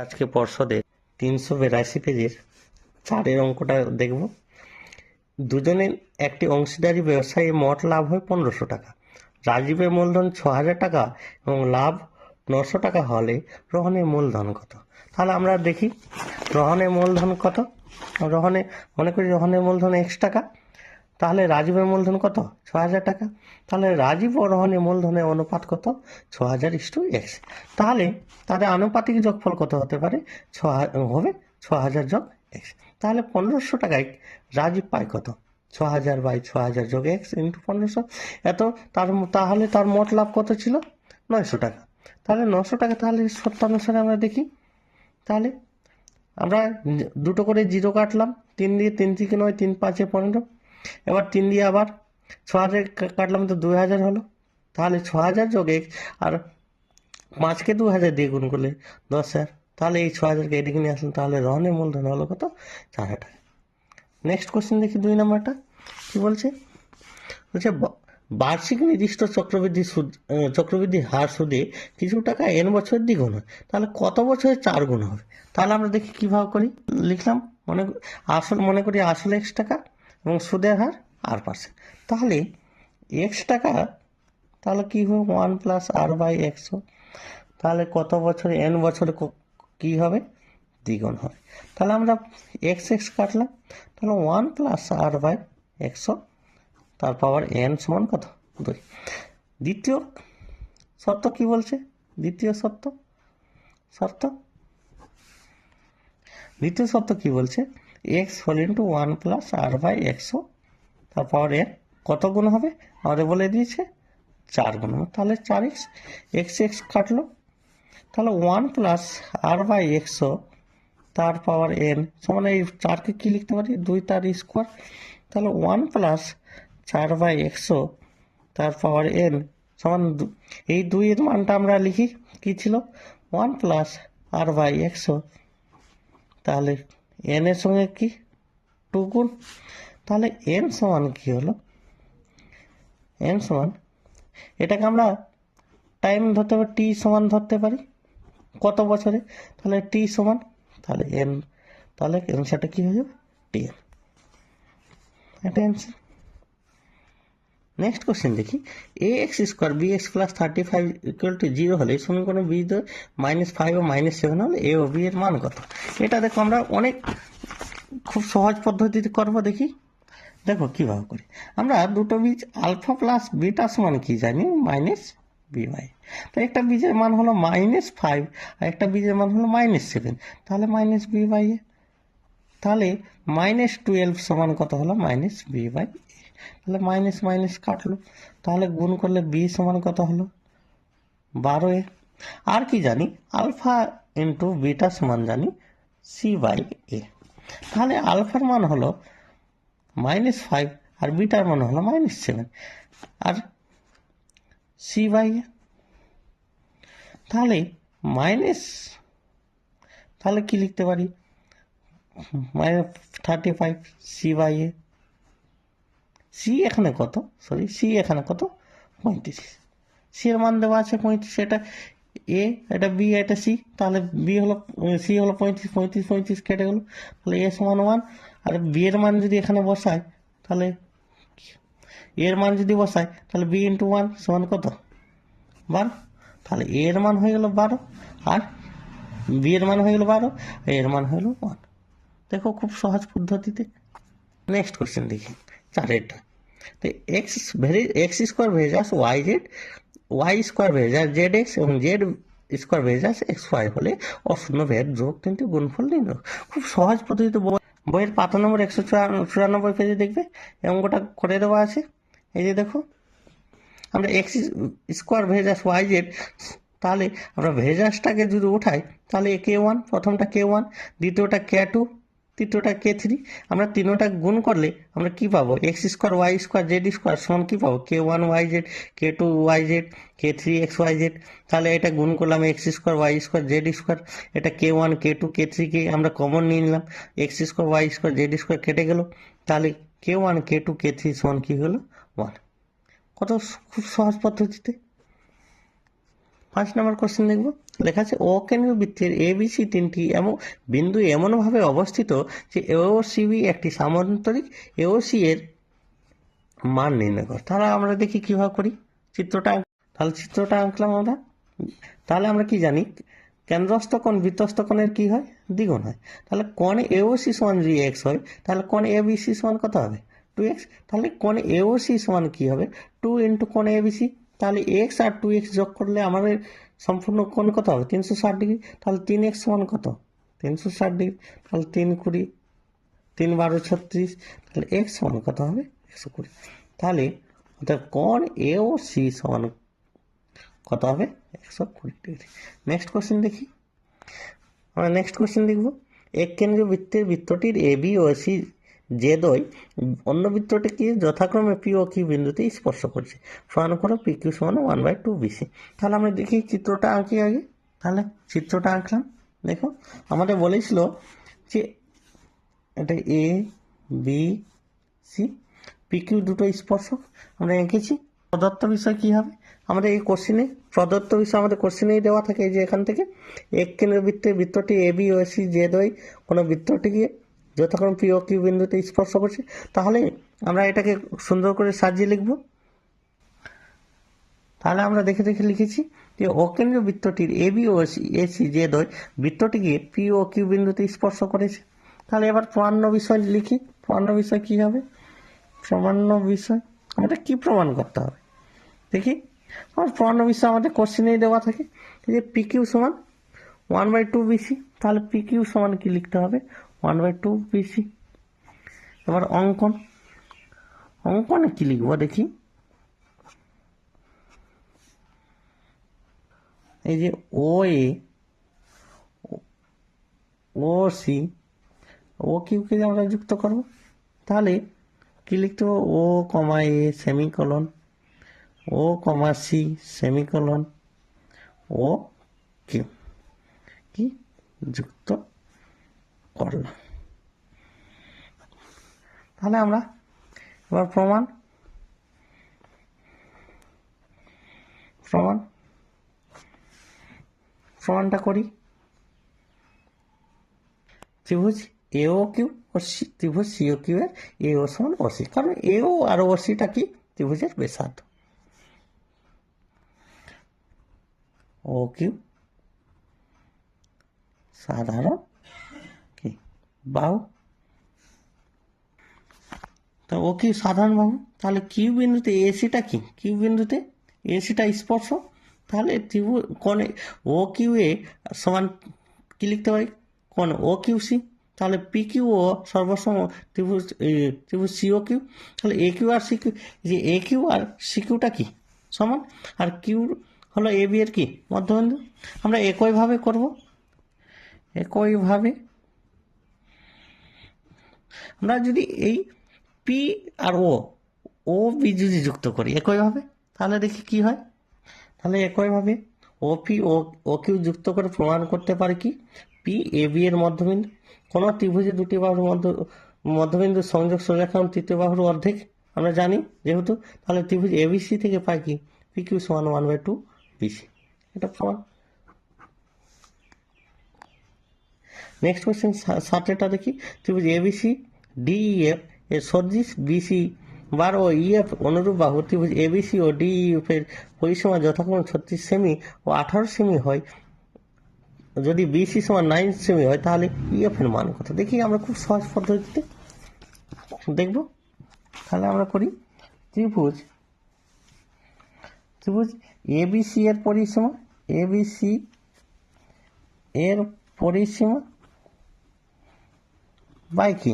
আজকে পর্ষদের তিনশো বিরাশি পেজের চারের অঙ্কটা দেখব। দুজনের একটি অংশীদারি ব্যবসায়ী মোট লাভ হয় পনেরোশো টাকা। রাজীবের মূলধন ছ হাজার টাকা এবং লাভ নশো টাকা হলে রোহনের মূলধন কত? তাহলে আমরা দেখি রোহনের মূলধন কত? রোহনে মনে করি রোহনের মূলধন এক্স টাকা। তাহলে রাজীবের মূলধন কত? ছ হাজার টাকা। তাহলে রাজীব ও রোহনের মূলধনের অনুপাত কত? ছ হাজার ইস্টু এক্স। তাহলে তাদের আনুপাতিক যোগফল কত হতে পারে? ছ হবে ছ হাজার যোগ এক্স। তাহলে পনেরোশো টাকায় রাজীব পায় কত? ছ হাজার বাই ছ হাজার যোগ এক্স ইন্টু পনেরোশো। এত তার তাহলে তার মোট লাভ কত ছিল? নয়শো টাকা। তাহলে নশো টাকা, তাহলে সত্যানুসারে আমরা দেখি। তাহলে আমরা দুটো করে জিরো কাটলাম। তিন দিয়ে তিন থেকে নয়, তিন পাঁচে পনেরো। এবার তিন দিয়ে আবার ছ হাজার কাটলাম তো দুই হাজার হলো। তাহলে ছ হাজার যোগ এক, আর পাঁচকে দু হাজার দিয়ে গুণ করলে দশ হাজার। তাহলে এই ছ হাজারকে এদিকে নিয়ে আসলাম তাহলে রহনের মূলধন হলো কত? চার হাজার নেক্সট কোশ্চেন দেখি দুই নম্বরটা। কি বলছে? বলছে বার্ষিক নির্দিষ্ট চক্রবৃদ্ধি সুদ চক্রবৃদ্ধি হার সুদে কিছু টাকা এন বছর দ্বিগুণ হয়। তাহলে কত বছরে চার গুণ হবে? তাহলে আমরা দেখি কীভাবে করি। লিখলাম, মনে আসল, মনে করি আসল এক্স টাকা। এবং সুদের হার আর পার্সেন্ট তাহলে এক্স টাকা, তাহলে কী হবে? ওয়ান প্লাস আর বাই একশো তাহলে কত বছরে এন বছরে কী হবে? দ্বিগুণ হবে। তাহলে আমরা এক্স এক্স কাটলাম। তাহলে ওয়ান প্লাস আর বাই একশো তার পাওয়ার এন সমান কত? দুই। দ্বিতীয় শর্ত কি বলছে? দ্বিতীয় শর্ত? শর্ত? দ্বিতীয় শর্ত কি বলছে? X whole into one plus R by একশো তার পাওয়ার এন কত গুণ হবে? আমাদের বলে দিয়েছে চার গুণ। তাহলে চার এক্স এক্স এক্স কাটলো। তাহলে ওয়ান প্লাস আর বাই একশো তার পাওয়ার এন, সমান এই চারকে কি লিখতে পারি? দুই তার স্কোয়ার। তাহলে ওয়ান প্লাস চার বাই একশো তার পাওয়ার এন, সমান এই দুইয়ের মানটা আমরা লিখি, কি ছিল? ওয়ান প্লাস আর বাই একশো তাহলে এন এর সঙ্গে কি? টু গুণ। তাহলে এন সমান কি হলো? এন সমান, এটাকে আমরা টাইম ধরতে পারি টি সমান ধরতে পারি। কত বছরে? তাহলে টি সমান, তাহলে এন তাহলে অ্যান্সারটা কী হয়ে যাবে? টি এন এটা অ্যান্সার নেক্সট কোশ্চেন দেখি। A X square B X plus thirty five equal to zero হলে সমীকরণে বি মাইনাস ফাইভ ও মাইনাস সেভেন হলে এ ও বি এর মান কত? এটা দেখো আমরা অনেক খুব সহজ পদ্ধতিতে করব, দেখি। দেখো কীভাবে করি। আমরা দুটো বীজ আলফা প্লাস বিটা সমান কি জানি? মাইনাস বি ওয়াই তো একটা বীজের মান হলো মাইনাস ফাইভ আর একটা বীজের মান হলো মাইনাস সেভেন তাহলে মাইনাস বি বাই এ? তাহলে মাইনাস টুয়েলভ সমান কত হলো? মাইনাস বি বাই তাহলে মাইনাস মাইনাস কাটলো। তাহলে গুণ করলে বি সমান কত হলো? বারো এ আর কি জানি? আলফা ইন্টু বিটা সমান জানি সি বাই এ তাহলে আলফার মান হলো মাইনাস ফাইভ আর বিটার মান হলো মাইনাস সেভেন আর সি বাই এ তাহলে মাইনাস তাহলে কি লিখতে পারি? Minus thirty five C by A C এখানে কত? সরি সি এখানে কত? পঁয়ত্রিশ। সি এর মান দেওয়া আছে পঁয়ত্রিশ, এটা এ এটা বি এটা সি তাহলে বি হলো সি হলো পঁয়ত্রিশ পঁয়ত্রিশ পঁয়ত্রিশ কেটে গেলো। তাহলে এ সমান ওয়ান আর বি এর মান যদি এখানে বসায়, তাহলে এর মান যদি বসায়, তাহলে বি ইন্টু ওয়ান সমান কত? বারো। তাহলে এ এর মান হয়ে গেল বারো, আর বি এর মান হয়ে গেল বারো এর মান হয়ে গেল ওয়ান দেখো খুব সহজ পদ্ধতিতে। নেক্সট কোশ্চেন দেখি। চারেরটা তো X vary X square varies Y Z Y square varies Z X এবং Z square varies X Y হলে অশূন্য ভেদ যোগ তিনটি গুণফল নির্ণয়। খুব সহজ পদ্ধতিতে বই- বইয়ের পাতা নম্বর একশো চুরানব্বই পেজে দেখবে এই অঙ্কটা করে দেওয়া আছে। এই যে দেখো, আমরা X square varies Y Z তাহলে আমরা ভেজাসটাকে যদি উঠাই, তাহলে কে ওয়ান প্রথমটা কে ওয়ান দ্বিতীয়টা কে টু তৃতীয়টা কে থ্রি? আমরা তিনোটা গুণ করলে আমরা কি পাবো? X square Y square Z square সমান কি পাবো? K one Y Z K two Y Z K three X Y Z তাহলে এটা গুণ করলাম X square Y square Z square এটা কে ওয়ান, কে টু, কে থ্রিকে আমরা কমন নিয়ে নিলাম। X square Y square Z square কেটে গেল। তাহলে K one, K two, K three সমান কি হলো? ওয়ান কত খুব সহজ পদ্ধতিতে? পাঁচ নম্বর কোশ্চেন দেখব। লেখা আছে ও কেন্দ্রীয় বৃত্তের এ বি সি তিনটি এমন বিন্দু এমনভাবে অবস্থিত যে এও সিবি একটি সামান্তরিক এও সি এর মান নির্ণয় কর। তাহলে আমরা দেখি কীভাবে করি। চিত্রটা তাহলে চিত্রটা আঁকলাম আমরা। তাহলে আমরা কি জানি? কেন্দ্রস্থ কোণ, বৃত্তস্থ কোণের কি হয়? দ্বিগুণ হয়। তাহলে কোণ এওসি সমান যদি এক্স হয়। তাহলে কোণ এ বিসি সমান কত হবে? টু এক্স তাহলে কোণ এওসি সমান কি হবে? টু ইন্টু কোণ এ বিসি তাহলে এক্স আর টু এক্স যোগ করলে আমাদের সম্পূর্ণ কোণ কত হবে? তিনশো ষাট ডিগ্রি। তাহলে তিন এক্স সমান কত? তিনশো ষাট ডিগ্রি। তাহলে তিন কুড়ি, তিন বারো ছত্রিশ। তাহলে এক্স সমান কত হবে? একশো কুড়ি। তাহলে অর্থাৎ কোণ এ ও সি সমান কত হবে? একশো কুড়ি ডিগ্রি। নেক্সট কোশ্চেন দেখি। আমরা নেক্সট কোশ্চেন দেখব। এক কেন্দ্রীয় বৃত্তের বৃত্তটির এ বি ও সি যে দই অন্য বৃত্তটিকে যথাক্রমে পি ও কি বিন্দুতে স্পর্শ করছে? সমান করো পি কিউ সমান ওয়ান বাই টু বিসি তাহলে আমরা দেখি চিত্রটা আঁকি আগে। তাহলে চিত্রটা আঁকলাম। দেখো, আমাদের বলেছিল যে এটা A B C P Q দুটো স্পর্শক। আমরা এঁকেছি। প্রদত্ত বিষয় কি হবে? আমাদের এই কোশ্চেনে প্রদত্ত বিষয় আমাদের কোশ্চেনেই দেওয়া থাকে যে এখান থেকে। এক কেন্দ্রের বৃত্তের বৃত্তটি এ বি ও সি যে দই, কোনো বৃত্তটিকে যতক্ষণ পি ও কিউ বিন্দুতে স্পর্শ করছে তাহলে আমরা এটাকে সুন্দর করে সাজিয়ে লিখব। তাহলে আমরা দেখে দেখে লিখেছি যে অকেন্দ্রীয় বৃত্তটির এ বি ও সি এ সি যে দই বৃত্তটিকে পি ও কিউ বিন্দুতে স্পর্শ করেছে। তাহলে এবার প্রমাণ্য বিষয় লিখি। প্রমাণ্য বিষয় কি হবে? প্রমাণ্য বিষয়, আমাদের কি প্রমাণ করতে হবে? দেখি। আমার প্রমাণ্য বিষয় আমাদের কোশ্চেনেই দেওয়া থাকে যে পি কিউ সমান one by two B C তাহলে পি কিউ সমান কি লিখতে হবে? ওয়ান বাই টু বিসি এবার অঙ্কন। অঙ্কনে কি লিখব দেখি? এই যে ও এ ও সি ও কিউকে আমরা যুক্ত করব। তাহলে কি লিখতে হবে? O comma A semicolon. O comma C semicolon. O Q কি? যুক্ত। করলাম তাহলে আমরা এবার প্রমাণ প্রমাণ, প্রমাণটা করি। ত্রিভুজ এও কিউ ও ত্রিভুজ সিও কিউ এর এ ও সমান ও সি কারণ এও আর ও সিটা কি? ত্রিভুজের বেসার্ধ ও কিউ সাধারণ বাহু। তো ও কি সাধারণ বাহু? তাহলে কিউ বিন্দুতে এসিটা কি? কিউ বিন্দুতে এসিটা স্পর্শ। তাহলে ত্রিভুজ কোণে ও কিউ এ সমান কি লিখতে পারি কোণ ও কিউ সি তাহলে পি কিউ ও সর্বসম ত্রিভুজ ত্রিভুজ সি ও কিউ তাহলে এ কিউ আর সি কিউ যে এ কিউ আর সি কিউটা কি? সমান। আর কিউ হলো এ বি এর কি? মধ্যবিন্দু। আমরা একইভাবে করব। একইভাবে আমরা যদি এই পি আর ও ও বি যদি যুক্ত করি একইভাবে তাহলে দেখি কি হয়? তাহলে একইভাবে ও পি ও ও কিউ যুক্ত করে প্রমাণ করতে পারে কি? পি এ বি এর মধ্যবিন্দু, কোনো ত্রিভুজে দুটি বাহুর মধ্য, মধ্যবিন্দু সংযোগ সরেখান তৃতীয় বাহুর অর্ধেক, আমরা জানি যেহেতু, তাহলে ত্রিভুজ এ এবিসি থেকে পাই কি? পি কিউ সমান ওয়ান বাই টু বিসি এটা প্রমাণ। নেক্সট কোয়েশ্চেন সাতেরটা দেখি। ত্রিভুজ এবিসি ডিইএফ এর সদৃশ বিসি বার ও ইএফ অনুরূপ বাহু ত্রিভুজ এবিসি ও ডিইএফ এর পরিসীমা যথাক্রমে ছত্রিশ সেমি ও আঠারো সেমি হয় যদি বিসি সমান নাইন সেমি হয় তাহলে ইএফ এর মান কত দেখি আমরা খুব সহজ পদ্ধতিতে দেখব তাহলে আমরা করি ত্রিভুজ ত্রিভুজ এবিসি এর পরিসীমা এবিসি এর পরিসীমা বাই কি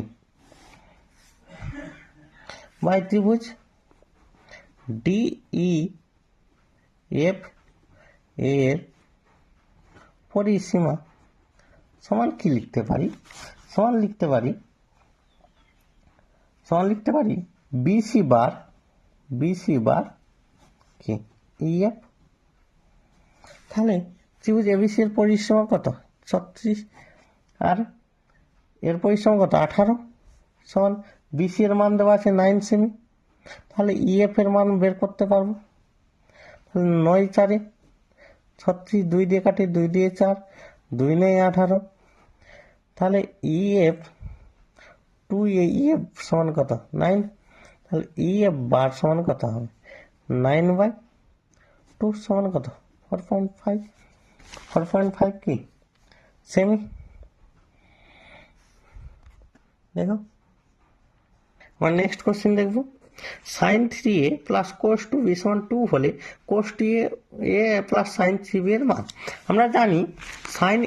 বাই ত্রিভুজ ডিই এফ এর পরিসীমা সমান কি লিখতে পারি? সমান লিখতে পারি, সমান লিখতে পারি বিসি বার বিসি বার কি ইএফ তাহলে ত্রিভুজ এবিসি এর পরিসীমা কত? ছত্রিশ। আর এর পরিসীমা কত? আঠারো। সমান বিসি এর মান দেওয়া আছে নাইন সেমি তাহলে ইএফ এর মান বের করতে পারব। নয় চারে, ছত্রিশ দুই দিয়ে কাটি দুই দিয়ে চার, দুই নয় আঠারো। তাহলে E F two A E F সমান কত? নাইন তাহলে ই এফ বার সমান কত হবে? নাইন বাই টু সমান কত? Four point five four point five কি? সেমি দেখো। আমার নেক্সট কোশ্চেন দেখব। Sine three A plus cos two B সমান টু হলে cos two A plus sine three B এর মান। আমরা জানি সাইন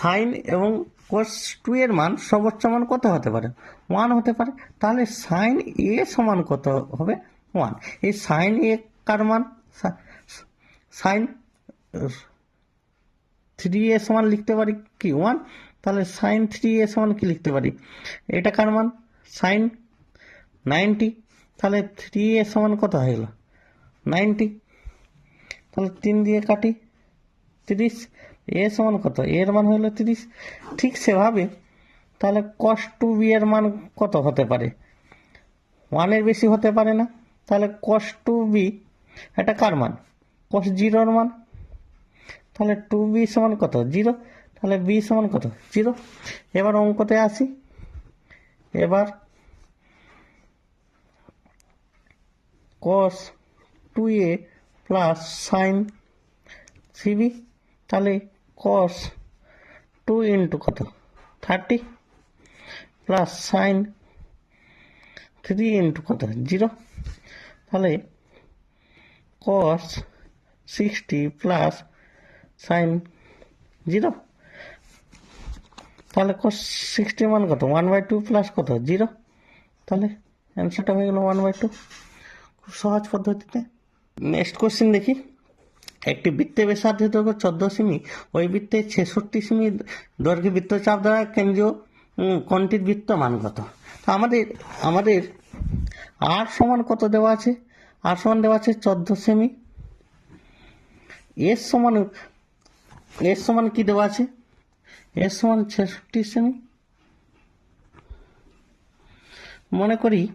সাইন এবং কোস টু এর মান সর্বোচ্চ মান কত হতে পারে? ওয়ান হতে পারে। তাহলে সাইন এ সমান কত হবে? ওয়ান এই সাইন এ কার মান? সাইন থ্রি এ সমান লিখতে পারি কি? ওয়ান তাহলে সাইন থ্রি এ সমান কি লিখতে পারি? এটা কার মান? Sine ninety? তাহলে থ্রি এর সমান কত হয়ে গেল? নাইনটি। তাহলে তিন দিয়ে কাটি, তিরিশ। এ সমান কত? এর মান হলো তিরিশ। ঠিক সেভাবে, তাহলে কস টু বি এর মান কত হতে পারে? ওয়ানের বেশি হতে পারে না। তাহলে কস টু বি এটা কার মান? কস জিরোর মান। তাহলে টু বি সমান কত? জিরো তাহলে বি সমান কত? জিরো এবার অঙ্কতে আসি। এবার cos two A plus sine three B তাহলে কস টু ইন্টু কত? Thirty plus sine three into কত? জিরো তাহলে cos sixty plus sine zero তাহলে কস সিক্সটি মান কত? ওয়ান বাই টু প্লাস কত? জিরো তাহলে অ্যান্সারটা হয়ে গেল ওয়ান বাই টু খুব সহজ পদ্ধতিতে? নেক্সট কোশ্চেন দেখি। একটি বৃত্তে ব্যাসার্ধ দৈর্ঘ্য চোদ্দ সেমি ওই বৃত্তে ছেষট্টি সেমি দৈর্ঘ্যে বৃত্তচাপ দ্বারা কেন্দ্রীয় উম, কোণটির বৃত্ত মান কত? তো আমাদের আমাদের আর সমান কত দেওয়া আছে? আর সমান দেওয়া আছে চোদ্দ সেমি। এর সমান এর সমান কি দেওয়া আছে? এর সমান ছেষট্টি সেমি। মনে করি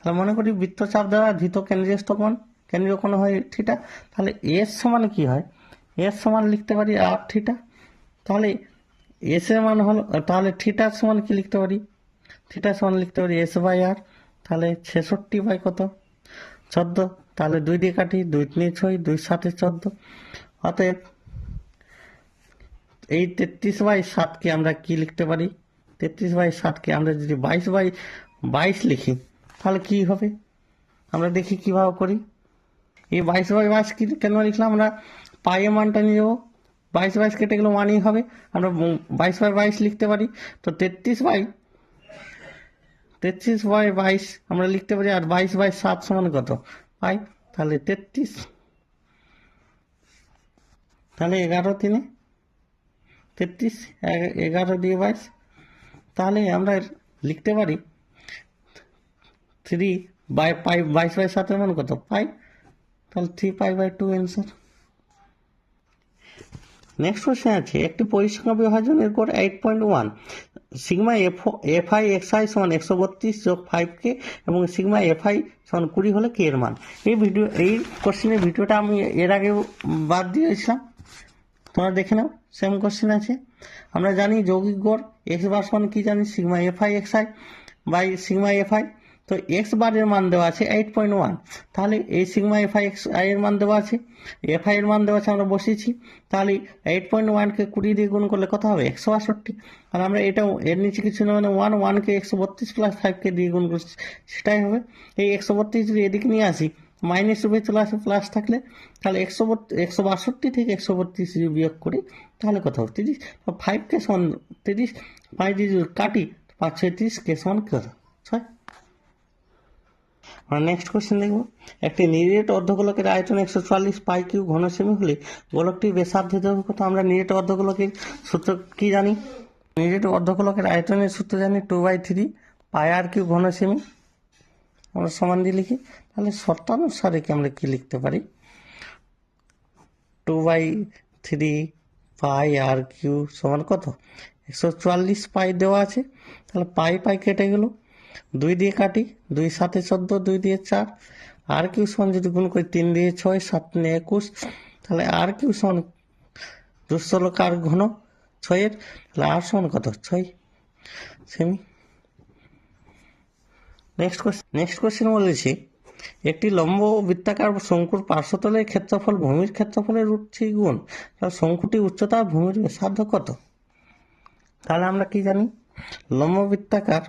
তাহলে মনে করি বৃত্তচাপ দ্বারা ধৃত কেন্দ্রীয় কোণ কেন্দ্রীয় কোণ হয় থিটা, তাহলে এর সমান কি হয়? এর সমান লিখতে পারি আর থিটা। তাহলে এস এর মান হলো, তাহলে থিটার সমান কি লিখতে পারি? থিটার সমান লিখতে পারি এস বাই আর, তাহলে ছেষট্টি বাই কত? চোদ্দ। তাহলে দুই দিয়ে কাটি, দুই তিনে ছয়, দুই সাথে চোদ্দ। অতএব এই তেত্রিশ বাই সাতকে আমরা কি লিখতে পারি? তেত্রিশ বাই সাতকে আমরা যদি বাইশ বাই বাইশ লিখি তাহলে কি হবে? আমরা দেখি কীভাবে করি। এই বাইশ বাই বাইশ কেন লিখলাম? আমরা পায়ে মানটা নিয়ে যাব বাইশ বাইশ কেটে গেলে ওয়ানই হবে। আমরা বাইশ বাই বাইশ লিখতে পারি। তো তেত্রিশ বাই তেত্রিশ বাই বাইশ আমরা লিখতে পারি আর বাইশ বাই সাত সমান কত? পাই। তাহলে তেত্রিশ। তাহলে এগারো তিনে। তেত্রিশ এগ- এগারো দিয়ে বাইশ। তাহলে আমরা লিখতে পারি থ্রি বাই পাই বাইশ বাই সাতের মান কত? পাই তাহলে three pi by two answer next question আছে, একটি পরিসংখ্যা বিভাজনের code eight point one sigma F F I X I সমান একশো বত্রিশ যোগ ফাইভ কে এবং সিগমা এফ আই সমান কুড়ি হলে কে এর মান। এই ভিডিও এই কোশ্চেনের ভিডিওটা আমি এর আগে বাদ দিয়েছিলাম। তোমরা দেখে নাও সেম কোশ্চেন আছে। আমরা জানি যৌগিক গড় এক্স বার সমান কি জানি? Sigma F I X I by sigma F I তো এক্স বারের মান দেওয়া আছে এইট পয়েন্ট ওয়ান তাহলে এই sigma F I X I এর মান দেওয়া আছে। এফ আই এর মান দেওয়া আছে আমরা বসিয়েছি। তাহলে এইট পয়েন্ট ওয়ানকে কুড়ি দিয়ে গুণ করলে কত হবে? একশো বাষট্টি। আর আমরা এটাও এর নিচে কিছু না মানে ওয়ান ওয়ানকে একশো বত্রিশ প্লাস ফাইভকে দিয়ে গুণ করছি, সেটাই হবে। এই একশো বত্রিশ যদি এদিকে নিয়ে আসি মাইনাস রূপে চলে আসে প্লাস থাকলে, তাহলে একশো একশো বাষট্টি থেকে একশো বত্রিশ যদি বিয়োগ করি, তাহলে কত হবে? তিরিশ। ফাইভকে সমান তিরিশ দিয়ে যদি কাটি পাঁচ ছয় তিরিশ কে সমান কত? আমরা নেক্সট কোশ্চেন দেখব। একটি নিরেট অর্ধগোলকের আয়তন একশো চুয়াল্লিশ পাই কিউ ঘন সেমি হলে গোলকটির ব্যাসার্ধ দৈর্ঘ্য কত আমরা নিরেট অর্ধগোলকের সূত্র কি জানি? নিরেট অর্ধগোলকের আয়তনের সূত্র জানি two by three pi R cube ঘন সেমি। আমরা সমান দিয়ে লিখি। তাহলে শর্তানুসারে কি আমরা কি লিখতে পারি? Two by three pi R cube সমান কত? একশো চুয়াল্লিশ পাই দেওয়া আছে। তাহলে পাই পাই কেটে গেল। দুই দিয়ে কাটি, দুই সাথে চোদ্দ, দুই দিয়ে চার। আর কিউ সমান যদি গুণ করি তিন দিয়ে ছয়, সাত নিয়ে একুশ। তাহলে আর কিউ সমান দুশো লোক আর ঘন? ছয়ের। তাহলে আর সমান কত? ছয়। সেমি। নেক্সট কোশ্চেন নেক্সট কোশ্চেন বলেছি, একটি লম্ব বৃত্তাকার শঙ্কুর পার্শ্বতলের ক্ষেত্রফল ভূমির ক্ষেত্রফলের রুট থ্রি গুণ। তাহলে শঙ্কুটি উচ্চতা ভূমির ব্যাসার্ধ কত? তাহলে আমরা কি জানি? লম্ব বৃত্তাকার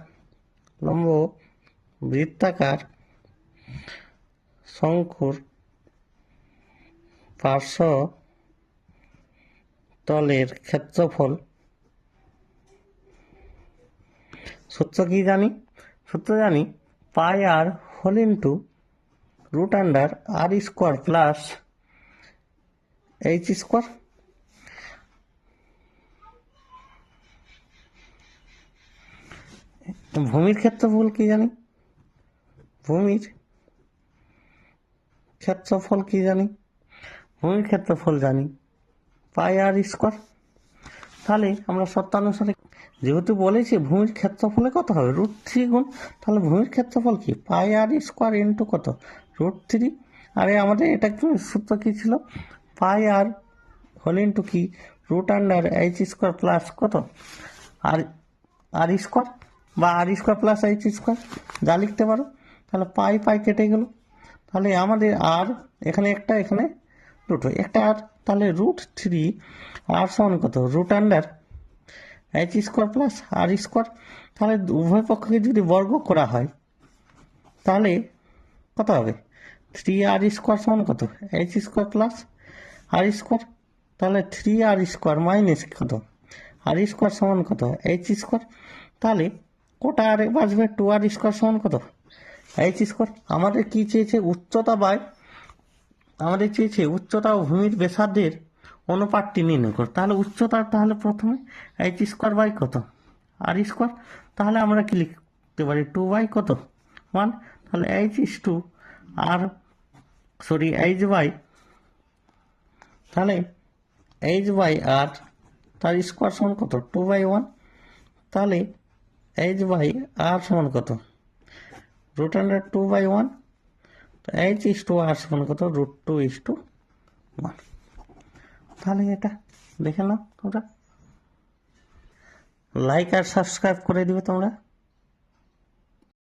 লম্ব বৃত্তাকার শঙ্কুর পার্শ্ব তলের ক্ষেত্রফল। সূত্র কি জানি? সূত্র জানি pi R whole into root under R square plus H square. ভূমির ক্ষেত্রফল কি জানি? ভূমির ক্ষেত্রফল কি জানি? ভূমির ক্ষেত্রফল জানি। Pi R square. তাহলে আমরা সত্যানুসারে যেহেতু বলেছি ভূমির ক্ষেত্রফলে কত হবে? রুট থ্রি গুণ তাহলে ভূমির ক্ষেত্রফল কি? পাই আর স্কোয়ার ইন্টু কত? Root three. আরে আমাদের এটা কি সূত্র কী ছিল? পাই আর হোল ইন্টু কি? Root under H square plus কত? R R square? বা R square plus H square যা লিখতে পারো, তাহলে পাই পাই কেটে গেল। তাহলে আমাদের আর এখানে একটা, এখানে দুটো একটা আর তাহলে রুট থ্রি আর সমান কত? Root under H square plus R square তাহলে উভয় পক্ষকে যদি বর্গ করা হয়, তাহলে কত হবে? থ্রি আর স্কোয়ার সমান কত? H square plus R square তাহলে থ্রি আর স্কোয়ার মাইনাস কত? আর স্কোয়ার সমান কত? এইচ স্কোয়ার তাহলে কোটা আর বাঁচবে টু আর স্কোয়ার সমান কত? এইচ স্কোয়ার আমাদের কি চেয়েছে? উচ্চতা বাই, আমাদের চেয়েছে উচ্চতা ও ভূমির ব্যাসার্ধের অনুপাতটি নির্ণয় কর। তাহলে উচ্চতা তাহলে প্রথমে এইচ স্কোয়ার বাই কত? আর স্কোয়ার তাহলে আমরা কি লিখতে পারি? টু বাই কত? ওয়ান তাহলে H is two R sorry H by, তাহলে এইচ বাই আর তার স্কোয়ার সমান কত? টু বাই ওয়ান তাহলে এইচ বাই আর সমান কত? Root under two by one তো এইচ ইস টু আর সমান কত? Root two is two one তাহলে এটা দেখে নাও তোমরা। লাইক আর সাবস্ক্রাইব করে দিবে তোমরা।